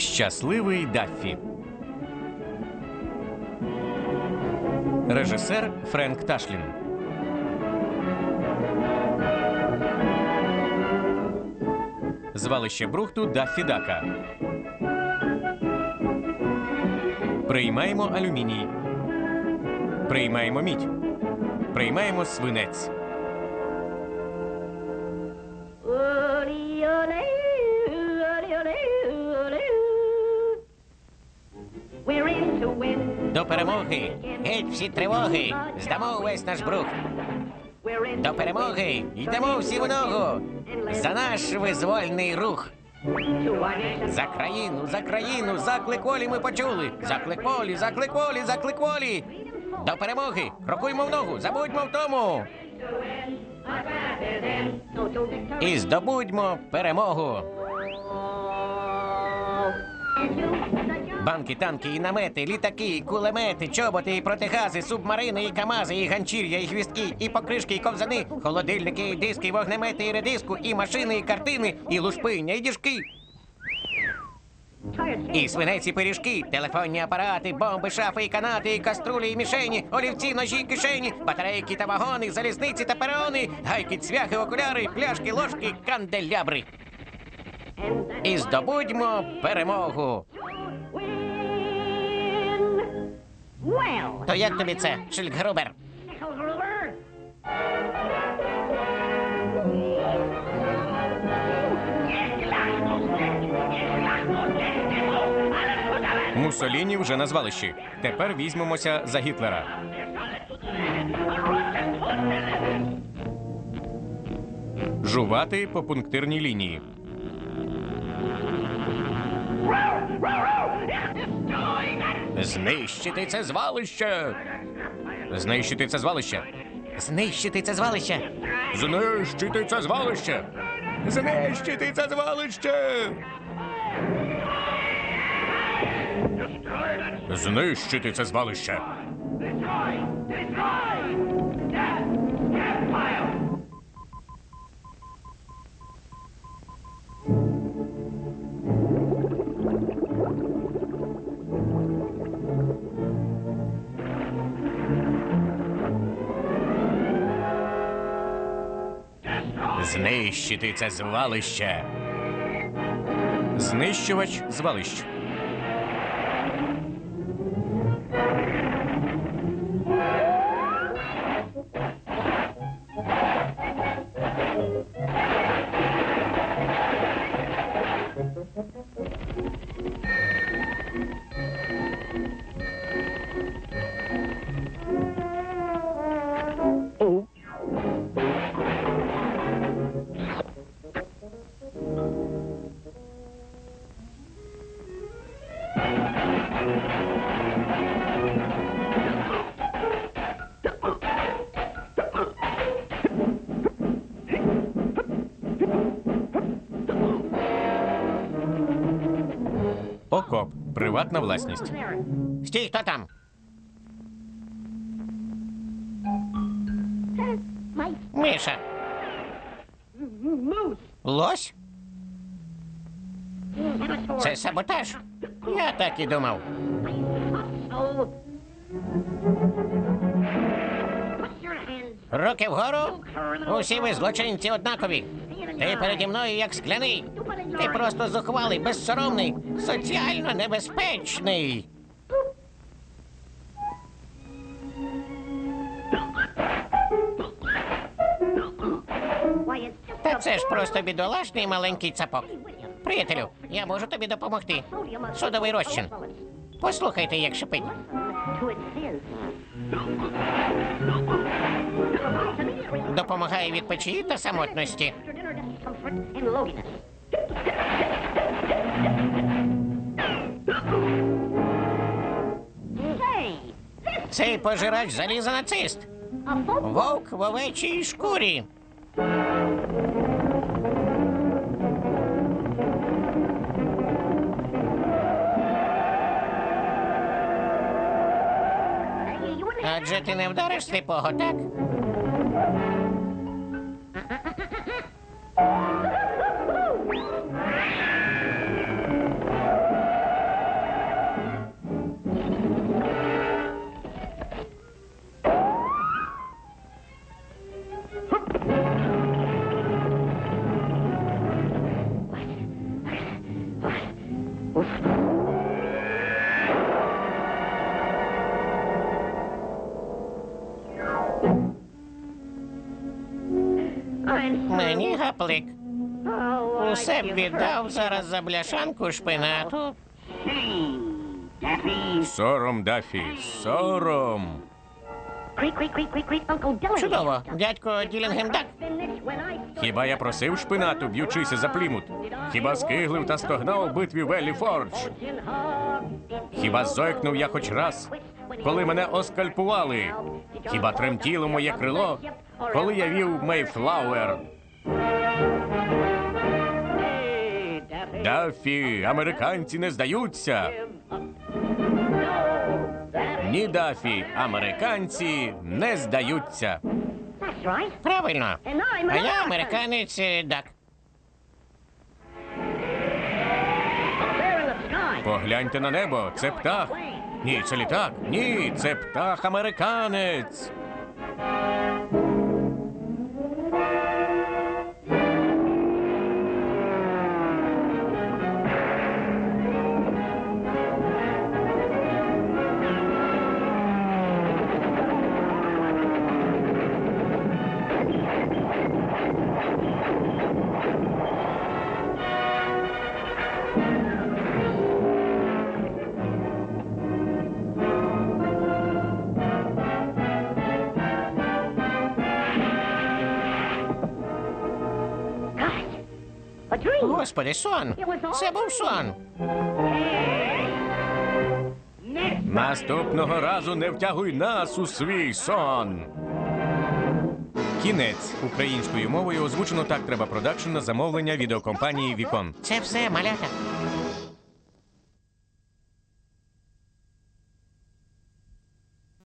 Щасливий Даффі. Режисер Френк Ташлін. Звалище Брухту Даффі Дака. Приймаємо алюміній. Приймаємо мідь. Приймаємо свинець. Перемоги! Геть всі тривоги! Здамо увесь наш брух! До перемоги! Йдемо всі в ногу! За наш визвольний рух! За країну, за країну! Заклик волі ми почули! Заклик волі, заклик волі, заклик волі! До перемоги! Крокуймо в ногу! Забудьмо в тому! І здобудьмо перемогу! Банки, танки, і намети, літаки, і кулемети, чоботи, і протигази, субмарини, і камази, і ганчір'я, і гвістки, і покришки, і ковзани, холодильники, і диски, і вогнемети, і редиску, і машини, і картини, і лушпиня, і діжки, і свинець, і пиріжки, телефонні апарати, бомби, шафи, і канати, і каструлі, і мішені, олівці, ножі, і кишені, батарейки та вагони, залізниці та перони, гайки, цвяхи, окуляри, пляшки, ложки, канделябри. І здобудьмо перемогу. То як тобі це, Шильгрубер? Муссоліні вже на звалищі. Тепер візьмемося за Гітлера. Жувати по пунктирній лінії. Знищити це звалище. Знищити це звалище. Знищити це звалище. Знищити це звалище. Знищити це звалище. Знищити це звалище. Знищити це звалище. Знищувач звалищ. Окоп. Приватна власність. Стій, хто там? Миша. Лось? Це саботаж? Я так і думав. Руки вгору. Усі ви злочинці однакові. Ти переді мною як скляний. Ти просто зухвалий, безсоромний, соціально небезпечний. Та це ж просто бідолашний маленький цапок. Приятелю, я можу тобі допомогти. Судовий розчин. Послухайте, як шипить. Допомагає від печі та самотності. Цей пожирач заліза нацист. Вовк в овечій шкурі. Адже ти не вдариш сліпого, так? Гаплик. Усе б віддав зараз за бляшанку шпинату. Сором, Дафі, сором. Чудово, дядько Ділінгем Дак. Been this when I Хіба я просив шпинату, б'ючися за плімут? Хіба скиглив та стогнав у битві Велі Фордж? Хіба зойкнув я хоч раз, коли мене оскальпували? Хіба тремтіло моє крило, коли я вів Мейфлауер? Дафі, американці не здаються. Ні, Дафі, американці не здаються. Правильно. А я американець е, Дак. Погляньте на небо, це птах. Ні, це літак. Ні, це птах американець. Господи, сон. Це був сон. Наступного разу не втягуй нас у свій сон. Кінець українською мовою озвучено так треба продакшн на замовлення відеокомпанії Вікон. Це все, малята.